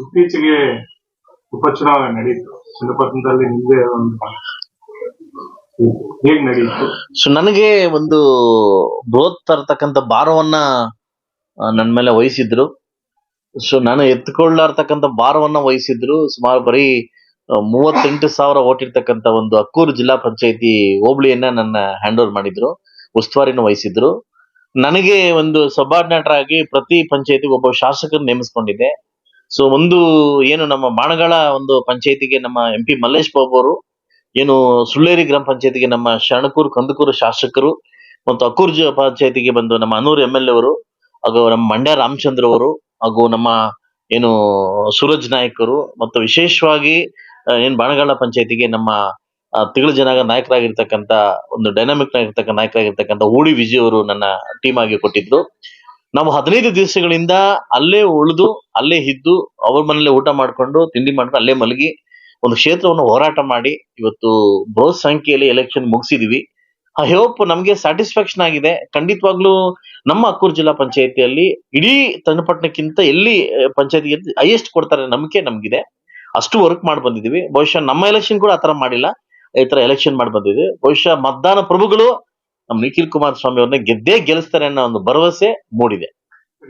ಇತ್ತೀಚೆಗೆ ಉಪಚುನಾವಣೆ ನಡೀತು. ಚನ್ನಪಟ್ಟಣದಲ್ಲಿ ನಿಮ್ದೇ ಒಂದು ಹೇಗ್ ನಡೀತು? ಸೊ ನನಗೆ ಒಂದು ಬೃಹತ್ ತರತಕ್ಕಂತ ಭಾರವನ್ನ ನನ್ನ ನನ್ ಮೇಲೆ ವಹಿಸಿದ್ರು. ಸೊ ನಾನು ಎತ್ಕೊಳ್ಳಾರ್ತಕ್ಕಂಥ ಭಾರವನ್ನ ವಹಿಸಿದ್ರು. ಸುಮಾರು ಬರೀ ಮೂವತ್ತೆಂಟು ಸಾವಿರ ಓಟಿರ್ತಕ್ಕಂತ ಒಂದು ಅಕ್ಕೂರು ಜಿಲ್ಲಾ ಪಂಚಾಯತಿ ಹೋಬಳಿಯನ್ನ ನನ್ನ ಹ್ಯಾಂಡ್ ಓವರ್ ಮಾಡಿದ್ರು. ಉಸ್ತುವಾರಿನ ವಹಿಸಿದ್ರು. ನನಗೆ ಒಂದು ಸಬಾರ್ಡಿನೇಟರ್ ಆಗಿ ಪ್ರತಿ ಪಂಚಾಯತಿಗೆ ಒಬ್ಬ ಶಾಸಕರು ನೇಮಿಸ್ಕೊಂಡಿದ್ದೆ. ಸೊ ಒಂದು ಏನು ನಮ್ಮ ಬಾಣಗಳ ಒಂದು ಪಂಚಾಯತಿಗೆ ನಮ್ಮ ಎಂ ಪಿ ಮಲ್ಲೇಶ್ ಬಾಬು ಅವರು, ಏನು ಸುಳ್ಳೇರಿ ಗ್ರಾಮ ಪಂಚಾಯತಿಗೆ ನಮ್ಮ ಶರಣಕೂರು ಕಂದಕೂರು ಶಾಸಕರು ಮತ್ತು ಅಕ್ಕೂರ್ಜ ಪಂಚಾಯತಿಗೆ ಬಂದು ನಮ್ಮ ಅನೂರು ಎಂ ಎಲ್ ಅವರು, ಹಾಗೂ ನಮ್ಮ ಮಂಡ್ಯ ರಾಮಚಂದ್ರ ಅವರು, ಹಾಗೂ ನಮ್ಮ ಏನು ಸೂರಜ್ ನಾಯಕರು, ಮತ್ತು ವಿಶೇಷವಾಗಿ ಏನ್ ಬಾಣಗಳ ಪಂಚಾಯತಿಗೆ ನಮ್ಮ ಆ, ತಿಗಳು ಜನಾಂಗ ನಾಯಕರಾಗಿರ್ತಕ್ಕಂಥ ಒಂದು ಡೈನಾಮಿಕ್ ಆಗಿರ್ತಕ್ಕಂಥ ನಾಯಕರಾಗಿರ್ತಕ್ಕಂಥ ಓಡಿ ವಿಜಯ್ ಅವರು ನನ್ನ ಟೀಮ್ ಆಗಿ ಕೊಟ್ಟಿದ್ರು. ನಾವು ಹದಿನೈದು ದಿವಸಗಳಿಂದ ಅಲ್ಲೇ ಉಳಿದು ಅಲ್ಲೇ ಇದ್ದು ಅವ್ರ ಮನೇಲಿ ಊಟ ಮಾಡ್ಕೊಂಡು ತಿಂಡಿ ಮಾಡ್ಕೊಂಡು ಅಲ್ಲೇ ಮಲಗಿ ಒಂದು ಕ್ಷೇತ್ರವನ್ನು ಹೋರಾಟ ಮಾಡಿ ಇವತ್ತು ಬೃಹತ್ ಸಂಖ್ಯೆಯಲ್ಲಿ ಎಲೆಕ್ಷನ್ ಮುಗಿಸಿದೀವಿ. ಐ ಹೋಪ್ ನಮಗೆ ಸ್ಯಾಟಿಸ್ಫ್ಯಾಕ್ಷನ್ ಆಗಿದೆ. ಖಂಡಿತವಾಗ್ಲೂ ನಮ್ಮ ಅಕ್ಕೂರು ಜಿಲ್ಲಾ ಪಂಚಾಯತಿಯಲ್ಲಿ ಇಡೀ ತನ್ನಪಟ್ಟಣಕ್ಕಿಂತ ಎಲ್ಲಿ ಪಂಚಾಯತಿಗೆ ಹೈಯೆಸ್ಟ್ ಕೊಡ್ತಾರೆ ನಂಬಿಕೆ ನಮ್ಗಿದೆ. ಅಷ್ಟು ವರ್ಕ್ ಮಾಡಿ ಬಂದಿದೀವಿ. ಬಹುಶಃ ನಮ್ಮ ಎಲೆಕ್ಷನ್ ಕೂಡ ಆ ತರ ಮಾಡಿಲ್ಲ. ಈ ತರ ಎಲೆಕ್ಷನ್ ಮಾಡಿ ಬಂದಿದೆ. ಬಹುಶಃ ಮತದಾನ ಪ್ರಭುಗಳು ನಮ್ಮ ನಿಖಿಲ್ ಕುಮಾರಸ್ವಾಮಿ ಅವ್ರನ್ನ ಗೆದ್ದೇ ಗೆಲ್ಲಿಸ್ತಾರೆ ಅನ್ನೋ ಒಂದು ಭರವಸೆ ಮೂಡಿದೆ.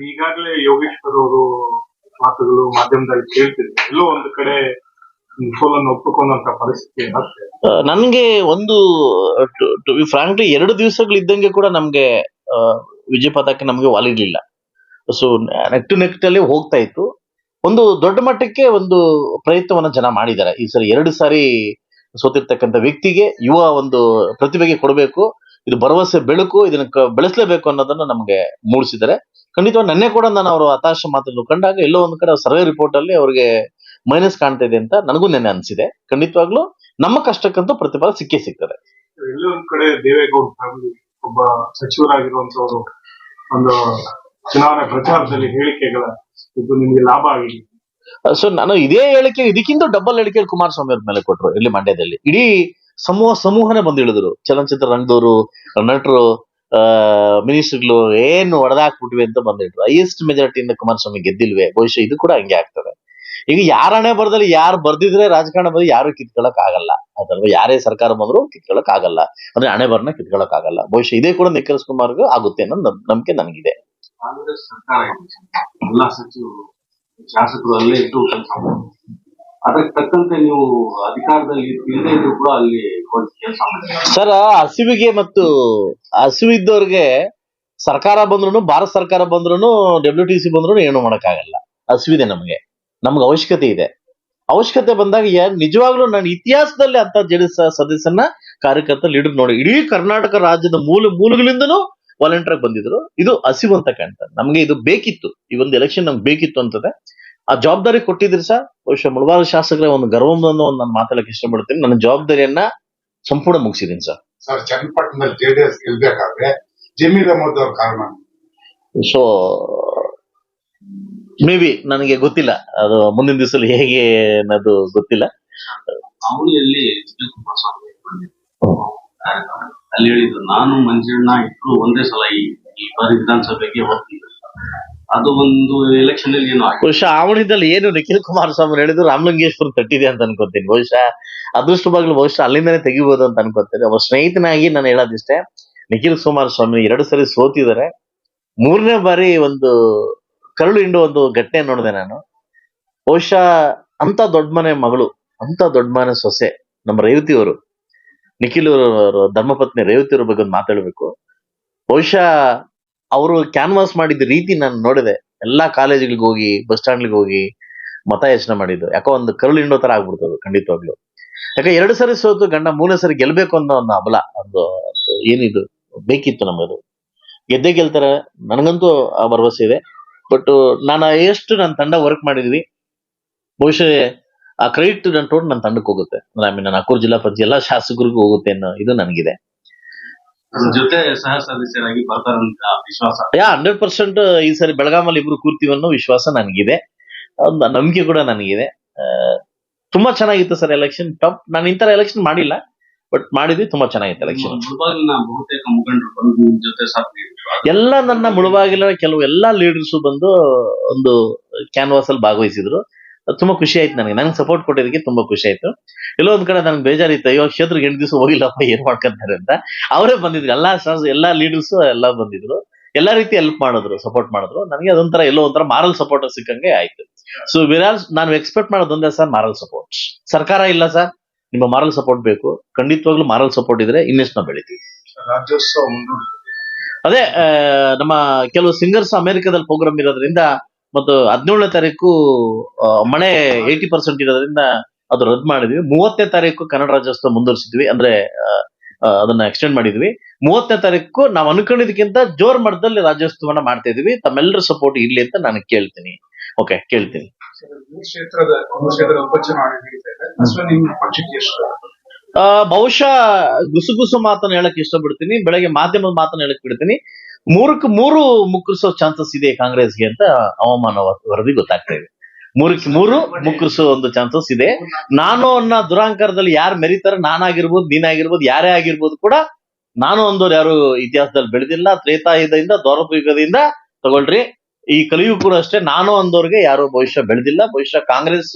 ಈಗಾಗಲೇ ಯೋಗೇಶ್ವರ್ ಅವರು ಮಾತುಗಳು ಮಾಧ್ಯಮದಲ್ಲಿ ಕೇಳ್ತಿದ್ರು ಎಲ್ಲೋ ಒಂದು ಕಡೆ ಸೋಲನ್ನು ಒಪ್ಪಿಕೊಂಡಂತ ಪರಿಸ್ಥಿತಿ ಏನಾಗ್ತದೆ ಆ, ನನ್ಗೆ ಒಂದು ಫ್ರಾಂಕ್ಲಿ ಎರಡು ದಿವಸಗಳಿದ್ದಂಗೆ ಕೂಡ ನಮ್ಗೆ ವಿಜಯ ಪದಕ್ಕೆ ನಮ್ಗೆ ಒಲಿರ್ಲಿಲ್ಲ ಸೊ ನೆಕ್ ಟು ನೆಕ್ಟ್ ಅಲ್ಲಿ ಹೋಗ್ತಾ ಇತ್ತು. ಒಂದು ದೊಡ್ಡ ಮಟ್ಟಕ್ಕೆ ಒಂದು ಪ್ರಯತ್ನವನ್ನ ಜನ ಮಾಡಿದ್ದಾರೆ. ಈ ಸರಿ ಎರಡು ಸಾರಿ ಸೋತಿರ್ತಕ್ಕಂಥ ವ್ಯಕ್ತಿಗೆ ಯುವ ಒಂದು ಪ್ರತಿಭೆಗೆ ಕೊಡಬೇಕು, ಇದು ಭರವಸೆ, ಬೆಳಕು, ಇದನ್ನ ಬೆಳೆಸಲೇಬೇಕು ಅನ್ನೋದನ್ನ ನಮ್ಗೆ ಮೂಡಿಸಿದ್ದಾರೆ. ಖಂಡಿತವಾಗಿ ನನ್ನೇ ಕೂಡ ನಾನು ಅವರು ಹತಾಶ ಮಾತನ್ನು ಕಂಡಾಗ ಎಲ್ಲೋ ಒಂದು ಕಡೆ ಸರ್ವೆ ರಿಪೋರ್ಟ್ ಅಲ್ಲಿ ಅವ್ರಿಗೆ ಮೈನಸ್ ಕಾಣ್ತಾ ಇದೆ ಅಂತ ನನಗೂ ನೆನೆ ಅನ್ಸಿದೆ. ಖಂಡಿತವಾಗ್ಲೂ ನಮ್ಮ ಕಷ್ಟಕ್ಕಂತೂ ಪ್ರತಿಫಲ ಸಿಕ್ಕೇ ಸಿಗ್ತದೆ. ಎಲ್ಲೋ ಒಂದ್ ಕಡೆ ದೇವೇಗೌಡ ಒಬ್ಬ ಸಚಿವರಾಗಿರುವಂತವರು ಒಂದು ಚುನಾವಣೆ ಪ್ರಚಾರದಲ್ಲಿ ಹೇಳಿಕೆಗಳ ಇದು ನಿಮ್ಗೆ ಲಾಭ ಆಗಿದೆ. ಸೊ ನಾನು ಇದೇ ಹೇಳಿಕೆ, ಇದಕ್ಕಿಂತ ಡಬಲ್ ಹೇಳಿಕೆ ಕುಮಾರಸ್ವಾಮಿ ಅವ್ರ ಮೇಲೆ ಕೊಟ್ಟರು ಇಲ್ಲಿ ಮಂಡ್ಯದಲ್ಲಿ. ಇಡೀ ಸಮೂಹ, ಸಮೂಹನೇ ಬಂದು ಇಳಿದ್ರು. ಚಲನಚಿತ್ರ ರಂಗದವರು, ನಟರು ಮಿನಿಸ್ಟರ್ಗಳು ಏನು ಹೊಡೆದಾಕ್ಬಿಟ್ವಿ ಅಂತ ಬಂದಿಟ್ರು ಹೈಯೆಸ್ಟ್ ಮೆಜಾರಿಟಿಯಿಂದ ಕುಮಾರಸ್ವಾಮಿ ಗೆದ್ದಿಲ್ವೇ? ಬಹುಶಃ ಇದು ಕೂಡ ಹಂಗೆ ಆಗ್ತದೆ. ಈಗ ಯಾರ ಹಣೆ ಬರದಲ್ಲಿ ಯಾರು ಬರ್ದಿದ್ರೆ ರಾಜಕಾರಣ ಬಂದು ಯಾರು ಕಿತ್ಕೊಳಕ್ ಆಗಲ್ಲ ಅದಲ್ವಾ ಯಾರೇ ಸರ್ಕಾರ ಬಂದ್ರು ಕಿತ್ಕೊಳಕ್ ಆಗಲ್ಲ ಅಂದ್ರೆ ಹಣೆ ಬರ್ನ ಕಿತ್ಕೊಳಕ್ ಆಗಲ್ಲ ಬಹುಶಃ ಇದೇ ಕೂಡ ನಿಖಿಲ್ ಕುಮಾರ್ಗೂ ಆಗುತ್ತೆ ಅನ್ನೋ ನಂಬಿಕೆ ನನಗಿದೆ. ಶಾಸಕರು ಅಲ್ಲೇ ಇದ್ದು ಕೆಲಸ ಅದಕ್ಕೆ ತಕ್ಕಂತೆ ನೀವು ಅಧಿಕಾರದಲ್ಲಿ ಇಲ್ಲದೆ ಇದ್ರು ಕೂಡ ಅಲ್ಲಿ ಕೆಲಸ ಸರ್ ಹಸಿವಿಗೆ ಮತ್ತು ಹಸಿವಿದ್ದವ್ರಿಗೆ ಸರ್ಕಾರ ಬಂದ್ರು ಭಾರತ ಸರ್ಕಾರ ಬಂದ್ರು ಡಬ್ಲ್ಯೂ ಟಿ ಸಿ ಬಂದ್ರು ಏನು ಮಾಡಕ್ಕಾಗಲ್ಲ. ಹಸಿವಿದೆ ನಮಗೆ. ನಮ್ಗೆ ಅವಶ್ಯಕತೆ ಇದೆ. ಅವಶ್ಯಕತೆ ಬಂದಾಗ ಯಾರು ನಿಜವಾಗ್ಲೂ ನಾನು ಇತಿಹಾಸದಲ್ಲಿ ಅಂತ ಜೆಡಿಎಸ್ ಸದಸ್ಯನ ಕಾರ್ಯಕರ್ತ ಲೀಡರ್ ನೋಡಿ, ಇಡೀ ಕರ್ನಾಟಕ ರಾಜ್ಯದ ಮೂಲ, ಮೂಲಗಳಿಂದನೂ ವಾಲಂಟಿಯರ್ ಬಂದಿದ್ರು. ಇದು ಹಸಿವು ಅಂತ ಕಾಣ್ತದೆ ನಮ್ಗೆ ಇದು ಬೇಕಿತ್ತು. ಈ ಒಂದು ಎಲೆಕ್ಷನ್ ನಮ್ಗೆ ಬೇಕಿತ್ತು ಅಂತದೆ. ಆ ಜವಾಬ್ದಾರಿ ಕೊಟ್ಟಿದ್ರಿ ಸರ್? ಬಹುಶಃ ಮುಳಬಾರ ಶಾಸಕರ ಒಂದು ಗರ್ವವನ್ನು ಒಂದು ನಾನು ಮಾತಾಡಕ್ಕೆ ಇಷ್ಟಪಡ್ತೀನಿ. ನನ್ನ ಜವಾಬ್ದಾರಿಯನ್ನ ಸಂಪೂರ್ಣ ಮುಗಿಸಿದ್ದೀನಿ ಸರ್. ಸರ್ ಚನ್ನಪಟ್ಟಣದಲ್ಲಿ ಜೆಡಿಎಸ್ ಗೆಲ್ಬೇಕಾದ್ರೆ ಜಮೀರ್ ಅಹಮದ್ ಅವ್ರ ಕಾರಣ? ಸೊ ಮೇ ಬಿ ನನಗೆ ಗೊತ್ತಿಲ್ಲ. ಅದು ಮುಂದಿನ ದಿವಸದಲ್ಲಿ ಹೇಗೆ ಅನ್ನೋದು ಗೊತ್ತಿಲ್ಲ. ಅವನಿಯಲ್ಲಿ ಬಂದಿದ್ರು. ಅಲ್ಲಿ ಹೇಳಿದ್ರು, ನಾನು ಮಂಜಣ್ಣ ಇಟ್ಟು ಒಂದೇ ಸಲ ಈ ಈ ಬಾರಿ ವಿಧಾನಸಭೆಗೆ ಹೋಗ್ತೀನಿ ಅದು ಒಂದು ಎಲೆಕ್ಷನ್ ಅಲ್ಲಿ ಏನು ಬಹುಶಃ ಆವಣಿದಲ್ಲಿ ಏನು ನಿಖಿಲ್ ಕುಮಾರಸ್ವಾಮಿ ಹೇಳಿದ್ರು, ರಾಮಲಿಂಗೇಶ್ವರ ತಟ್ಟಿದೆ ಅಂತ ಅನ್ಕೋತೀನಿ. ಬಹುಶಃ ಅದೃಷ್ಟವಾಗ್ಲೂ ಬಹುಶಃ ಅಲ್ಲಿಂದನೇ ತೆಗಿಬಹುದು ಅಂತ ಅನ್ಕೋತೀನಿ. ಒಬ್ಬ ಸ್ನೇಹಿತನಾಗಿ ನಾನು ಹೇಳೋದಿಷ್ಟೇ, ನಿಖಿಲ್ ಕುಮಾರಸ್ವಾಮಿ ಎರಡು ಸರಿ ಸೋತಿದ್ದಾರೆ. ಮೂರನೇ ಬಾರಿ ಒಂದು ಕರುಳು ಹಿಂಡು ಒಂದು ಘಟನೆ ನೋಡಿದೆ ನಾನು. ಬಹುಶಃ ಅಂತ ದೊಡ್ಡ ಮನೆ ಮಗಳು ಅಂತ ದೊಡ್ಡ ಮನೆ ಸೊಸೆ ನಮ್ಮ ರೇವತಿಯವರು ನಿಖಿಲ್ ಅವರು ಧರ್ಮಪತ್ನಿ ರೇವತಿಯವ್ರ ಬಗ್ಗೆ ಒಂದು ಮಾತಾಡ್ಬೇಕು. ಬಹುಶಃ ಅವರು ಕ್ಯಾನ್ವಾಸ್ ಮಾಡಿದ ರೀತಿ ನಾನು ನೋಡಿದೆ. ಎಲ್ಲಾ ಕಾಲೇಜ್ಗಳಿಗೆ ಹೋಗಿ ಬಸ್ ಸ್ಟ್ಯಾಂಡ್ಗೆ ಹೋಗಿ ಮತ ಯೋಚನೆ ಮಾಡಿದ್ದು. ಯಾಕೋ ಒಂದು ಕರುಳು ಹಿಂಡೋ ತರ ಆಗ್ಬಿಡ್ತದೆ ಖಂಡಿತವಾಗ್ಲು. ಯಾಕೆ ಎರಡು ಸರಿ ಸೋತು ಗಂಡ ಮೂರನೇ ಸರಿ ಗೆಲ್ಬೇಕು ಅನ್ನೋ ಒಂದು ಅಬಲ, ಒಂದು ಏನಿದು ಬೇಕಿತ್ತು ನಮಗದು ಗೆದ್ದೇ ಗೆಲ್ತಾರೆ. ನನಗಂತೂ ಆ ಭರವಸೆ ಇದೆ. ಬಟ್ ನಾನು ಎಷ್ಟು ನನ್ನ ತಂಡ ವರ್ಕ್ ಮಾಡಿದ್ವಿ, ಬಹುಶಃ ಆ ಕ್ರೆಡಿಟ್ ನನ್ನ ಟೋಟಲ್ ನನ್ನ ತಂಡಕ್ಕೆ ಹೋಗುತ್ತೆ. ಐ ಮೀನ್ ನನ್ನ ಅಕ್ಕೂರು ಜಿಲ್ಲಾ ಪಂಚಾಯತ್ ಎಲ್ಲಾ ಶಾಸಕರಿಗೂ ಹೋಗುತ್ತೆ ಅನ್ನೋ ಇದು ನನಗಿದೆ. ಅದ್ರ ಜೊತೆ ಸಹ ಸದಸ್ಯರಾಗಿ ಬರ್ತಾರಂತ ವಿಶ್ವಾಸ. ಯಾ ಹಂಡ್ರೆಡ್ ಪರ್ಸೆಂಟ್ ಈ ಸರಿ ಬೆಳಗಾಮಲ್ಲಿ ಇಬ್ರು ಕೂರ್ತೀವಿ ಅನ್ನೋ ವಿಶ್ವಾಸ ನನಗಿದೆ. ಒಂದು ನಂಬಿಕೆ ಕೂಡ ನನಗಿದೆ. ತುಂಬಾ ಚೆನ್ನಾಗಿತ್ತು ಸರ್ ಎಲೆಕ್ಷನ್ ಟಾಪ್ ನಾನು ಇಂತರ ಎಲೆಕ್ಷನ್ ಮಾಡಿಲ್ಲ ಬಟ್ ಮಾಡಿದ್ವಿ ತುಂಬಾ ಚೆನ್ನಾಗಿತ್ತು ಎಲೆಕ್ಷನ್ ಮುಳಬಾಗಿಲಿನ ಬಹುತೇಕ ಮುಖಂಡರು ಬಂದು ಜೊತೆ ಎಲ್ಲ ನನ್ನ ಮುಳುವಾಗಿಲ್ಲ ಕೆಲವು ಎಲ್ಲಾ ಲೀಡರ್ಸ್ ಬಂದು ಒಂದು ಕ್ಯಾನ್ವಾಸ್ ಅಲ್ಲಿ ಭಾಗವಹಿಸಿದ್ರು. ಅದು ತುಂಬಾ ಖುಷಿ ಆಯ್ತು ನನಗೆ. ನನಗೆ ಸಪೋರ್ಟ್ ಕೊಟ್ಟಿದ್ದಕ್ಕೆ ತುಂಬಾ ಖುಷಿ ಆಯ್ತು. ಎಲ್ಲೋ ಒಂದ್ ಕಡೆ ನನ್ಗೆ ಬೇಜಾರಿತ್ತು ಅಯ್ಯೋ ಕ್ಷೇತ್ರಕ್ಕೆ ಎಂಟು ದಿವಸ ಹೋಗಿಲ್ಲಪ್ಪ ಏನ್ ಮಾಡ್ಕೊಂತಾರೆ? ಅಂತ. ಅವರೇ ಬಂದಿದ್ರು. ಎಲ್ಲಾ ಸರ್ ಎಲ್ಲಾ ಲೀಡರ್ಸ್ ಎಲ್ಲ ಬಂದಿದ್ರು. ಎಲ್ಲಾ ರೀತಿ ಹೆಲ್ಪ್ ಮಾಡಿದ್ರು ಸಪೋರ್ಟ್ ಮಾಡಿದ್ರು. ನನಗೆ ಅದೊಂಥರ ಎಲ್ಲೋ ಒಂಥರ ಮಾರಲ್ ಸಪೋರ್ಟ್ ಸಿಕ್ಕಂಗೆ ಆಯ್ತು. ಸೊ ವಿರಾಲ್ ನಾನು ಎಕ್ಸ್ಪೆಕ್ಟ್ ಮಾಡೋದೊಂದೇ ಸರ್ ಮಾರಲ್ ಸಪೋರ್ಟ್ ಸರ್ಕಾರ ಇಲ್ಲ ಸರ್. ನಿಮ್ಮ ಮಾರಲ್ ಸಪೋರ್ಟ್ ಬೇಕು. ಖಂಡಿತವಾಗ್ಲೂ ಮಾರಲ್ ಸಪೋರ್ಟ್ ಇದ್ರೆ ಇನ್ನೆಷ್ಟು ನಾವು ಬೆಳಿತೀವಿ. ರಾಜ್ಯೋತ್ಸವ ಅದೇ ನಮ್ಮ ಕೆಲವು ಸಿಂಗರ್ಸ್ ಅಮೆರಿಕದಲ್ಲಿ ಪ್ರೋಗ್ರಾಮ್ ಇರೋದ್ರಿಂದ ಮತ್ತು ಹದಿನೇಳನೇ ತಾರೀಕು ಮಳೆ ಏಯ್ಟಿ ಪರ್ಸೆಂಟ್ ಇರೋದ್ರಿಂದ ಅದು ರದ್ದು ಮಾಡಿದ್ವಿ. ಮೂವತ್ತನೇ ತಾರೀಕು ಕನ್ನಡ ರಾಜ್ಯೋತ್ಸವ ಮುಂದುವರಿಸಿದ್ವಿ, ಅಂದ್ರೆ ಅದನ್ನ ಎಕ್ಸ್ಟೆಂಡ್ ಮಾಡಿದ್ವಿ. ಮೂವತ್ತನೇ ತಾರೀಕು ನಾವು ಅನ್ಕೊಂಡಿದ್ದಕ್ಕಿಂತ ಜೋರ್ ಮಟ್ಟದಲ್ಲಿ ರಾಜ್ಯೋತ್ಸವನ ಮಾಡ್ತಾ ಇದೀವಿ ತಮ್ಮೆಲ್ಲರ ಸಪೋರ್ಟ್ ಇರ್ಲಿ ಅಂತ ನಾನು ಕೇಳ್ತೀನಿ. ಓಕೆ ಕೇಳ್ತೀನಿ. ಬಹುಶಃ ಗುಸುಗುಸು ಮಾತನ್ನ ಹೇಳಕ್ ಇಷ್ಟಪಡ್ತೀನಿ. ಬೆಳಗ್ಗೆ ಮಾಧ್ಯಮದ ಮಾತನ್ನ ಹೇಳಕ್ ಬಿಡ್ತೀನಿ. ಮೂರಕ್ಕೆ ಮೂರು ಮುಕ್ಕರಿಸೋ ಚಾನ್ಸಸ್ ಇದೆ ಕಾಂಗ್ರೆಸ್ಗೆ ಅಂತ ಹವಾಮಾನ ವರದಿ ಗೊತ್ತಾಗ್ತಾ ಇದೆ. ಮೂರಕ್ಕೆ ಮೂರು ಮುಕ್ಕರಿಸೋ ಒಂದು ಚಾನ್ಸಸ್ ಇದೆ. ನಾನು ಅನ್ನೋ ದುರಾಂಕಾರದಲ್ಲಿ ಯಾರು ಮೆರಿತಾರೆ, ನಾನಾಗಿರ್ಬೋದು, ನೀನಾಗಿರ್ಬೋದು, ಯಾರೇ ಆಗಿರ್ಬೋದು ಕೂಡ ನಾನು ಅಂದವ್ರು ಯಾರು ಇತಿಹಾಸದಲ್ಲಿ ಬೆಳೆದಿಲ್ಲ, ತ್ರೇತಾಯುಧದಿಂದ ದ್ವಾರಯುಗದಿಂದ ತಗೊಳ್ರಿ. ಈ ಕಲಿಯುಗ ಕೂಡ ಅಷ್ಟೇ, ನಾನು ಅಂದವ್ರಿಗೆ ಯಾರು ಭವಿಷ್ಯ ಬೆಳೆದಿಲ್ಲ. ಭವಿಷ್ಯ ಕಾಂಗ್ರೆಸ್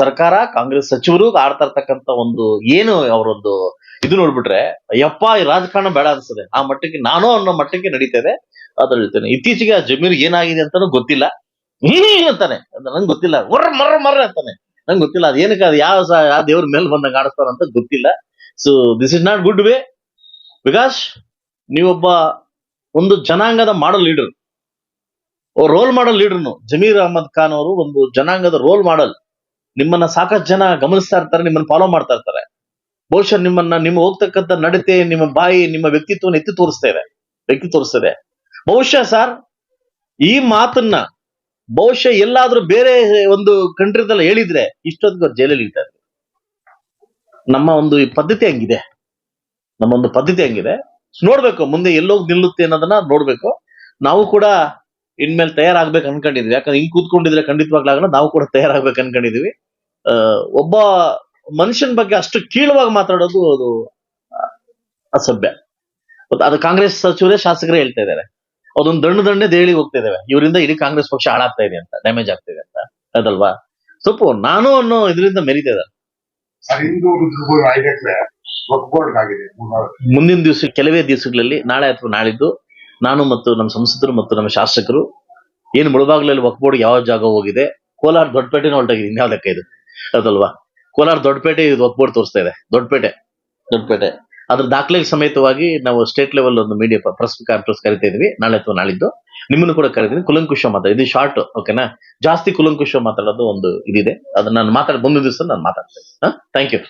ಸರ್ಕಾರ, ಕಾಂಗ್ರೆಸ್ ಸಚಿವರು ಆಡ್ತಾ ಇರ್ತಕ್ಕಂಥ ಒಂದು ಏನು ಅವರೊಂದು ಇದು ನೋಡ್ಬಿಟ್ರೆ, ಅಯ್ಯಪ್ಪ, ಈ ರಾಜಕಾರಣ ಬೇಡ ಅನ್ಸುತ್ತೆ. ಆ ಮಟ್ಟಕ್ಕೆ ನಾನು ಅನ್ನೋ ಮಟ್ಟಕ್ಕೆ ನಡೀತಾ ಇದೆ. ಅದ್ರ ಹೇಳ್ತೇನೆ ಇತ್ತೀಚೆಗೆ ಆ ಜಮೀರ್ ಏನಾಗಿದೆ ಅಂತಾನು ಗೊತ್ತಿಲ್ಲ. ಹ್ಮ್ ಅಂತಾನೆ. ನಂಗೆ ಗೊತ್ತಿಲ್ಲ. ಮರ್ರ ಮರ್ರ ಮರ್ರ ಅಂತಾನೆ. ನಂಗೆ ಗೊತ್ತಿಲ್ಲ. ಅದ ಏನಕ್ಕೆ ಅದು ಯಾವ ಯಾವ ದೇವ್ರ ಮೇಲೆ ಬಂದಂಗ ಆಡಿಸ್ತಾರ ಅಂತ ಗೊತ್ತಿಲ್ಲ. So this is not good way because ನೀವೊಬ್ಬ ಒಂದು ಜನಾಂಗದ ಮಾಡಲ್ ಲೀಡರ್. ರೋಲ್ ಮಾಡಲ್ ಲೀಡರ್ನು. ಜಮೀರ್ ಅಹಮದ್ ಖಾನ್ ಅವರು ಒಂದು ಜನಾಂಗದ ರೋಲ್ ಮಾಡಲ್. ನಿಮ್ಮನ್ನ ಸಾಕಷ್ಟು ಜನ ಗಮನಿಸ್ತಾ ಇರ್ತಾರೆ, ನಿಮ್ಮನ್ನ ಫಾಲೋ ಮಾಡ್ತಾ ಇರ್ತಾರೆ. ಬಹುಶಃ ನಿಮ್ಮನ್ನ, ನಿಮ್ಮ ಹೋಗ್ತಕ್ಕಂಥ ನಡತೆ, ನಿಮ್ಮ ಬಾಯಿ, ನಿಮ್ಮ ವ್ಯಕ್ತಿತ್ವವನ್ನು ಎತ್ತಿ ತೋರಿಸ್ತಾ ಇದೆ ವ್ಯಕ್ತಿ ತೋರಿಸ್ತದೆ. ಬಹುಶಃ ಸರ್ ಈ ಮಾತನ್ನ ಬಹುಶಃ ಎಲ್ಲಾದ್ರೂ ಬೇರೆ ಒಂದು ಕಂಟ್ರಿದಲ್ಲಿ ಹೇಳಿದ್ರೆ ಇಷ್ಟೊತ್ತಿಗೆ ಅವ್ರು ಜೈಲಲ್ಲಿ ಇರ್ತಾರೆ. ನಮ್ಮ ಒಂದು ಪದ್ಧತಿ ಹಂಗಿದೆ. ನಮ್ಮ ಒಂದು ಪದ್ಧತಿ ಹಂಗಿದೆ. ನೋಡ್ಬೇಕು, ಮುಂದೆ ಎಲ್ಲೋಗಿ ನಿಲ್ಲುತ್ತೆ ಅನ್ನೋದನ್ನ ನೋಡ್ಬೇಕು. ನಾವು ಕೂಡ ಇನ್ಮೇಲೆ ತಯಾರಾಗ್ಬೇಕು ಅನ್ಕೊಂಡಿದ್ವಿ. ಯಾಕಂದ್ರೆ ಹಿಂಗ್ ಕೂತ್ಕೊಂಡಿದ್ರೆ ಖಂಡಿತವಾಗ್ಲಾಗಲ್ಲ ನಾವು ಕೂಡ ತಯಾರಾಗ್ಬೇಕು ಅನ್ಕೊಂಡಿದೀವಿ. ಒಬ್ಬ ಮನುಷ್ಯನ ಬಗ್ಗೆ ಅಷ್ಟು ಕೀಳವಾಗಿ ಮಾತಾಡೋದು ಅದು ಅಸಭ್ಯ. ಮತ್ತೆ ಅದು ಕಾಂಗ್ರೆಸ್ ಸಚಿವರೇ ಶಾಸಕರೇ ಹೇಳ್ತಾ ಇದ್ದಾರೆ. ಅದೊಂದು ದಂಡ ದಂಡೆ ದೇಳಿ ಹೋಗ್ತಾ ಇದಾವೆ ಇವರಿಂದ ಇಡೀ ಕಾಂಗ್ರೆಸ್ ಪಕ್ಷ ಹಾಳಾಗ್ತಾ ಇದೆ ಅಂತ ಡ್ಯಾಮೇಜ್ ಆಗ್ತಾ ಇದೆ ಅಂತ. ಅದಲ್ವಾ? ಸ್ವಲ್ಪ ನಾನು ಅನ್ನೋ ಇದರಿಂದ ಮೆರಿತಿದ್ದಾರೆ ಮುಂದಿನ ದಿವಸ ಕೆಲವೇ ದಿವಸಗಳಲ್ಲಿ ನಾಳೆ ಅಥವಾ ನಾಳಿದ್ದು ನಾನು ಮತ್ತು ನಮ್ಮ ಸಂಸದರು ಮತ್ತು ನಮ್ಮ ಶಾಸಕರು ಏನು ಮುಳಬಾಗ್ಲಲ್ಲಿ ಒಕ್ಬೋರ್ಡ್ ಯಾವ ಜಾಗ ಹೋಗಿದೆ? ಕೋಲಾರ ದೊಡ್ಡಪೇಟೆನ ಹೊರಟಾಗಿದೆ ಇನ್ಯಾವ ಲೆಕ್ಕ ಇದು? ಅದಲ್ವಾ? ಕೋಲಾರ ದೊಡ್ಡಪೇಟೆ ಇದು ಒತ್ಬೋರ್ಡ್ ತೋರಿಸ್ತಾ ಇದೆ. ದೊಡ್ಡಪೇಟೆ. ದೊಡ್ಡಪೇಟೆ. ಅದ್ರ ದಾಖಲೆ ಸಮೇತವಾಗಿ ನಾವು ಸ್ಟೇಟ್ ಲೆವೆಲ್ ಒಂದು ಮೀಡಿಯಾ ಪ್ರೆಸ್ ಕಾನ್ಫರೆನ್ಸ್ ಕರಿತಾ ಇದೀವಿ. ನಾಳೆ ಅಥವಾ ನಾಳಿದ್ದು. ನಿಮ್ಮನ್ನು ಕೂಡ ಕರಿತೀನಿ. ಕುಲಂಕುಶ ಮಾತ್ರ ಇದು ಶಾರ್ಟ್ ಓಕೆನಾ ಜಾಸ್ತಿ ಕುಲಂಕುಶ ಮಾತಾಡೋದು ಒಂದು ಇದಿದೆ. ಅದನ್ನ ನಾನು ಮಾತಾಡ ಮುಂದಿನ ದಿವಸ ನಾನು ಮಾತಾಡ್ತೇನೆ. Thank you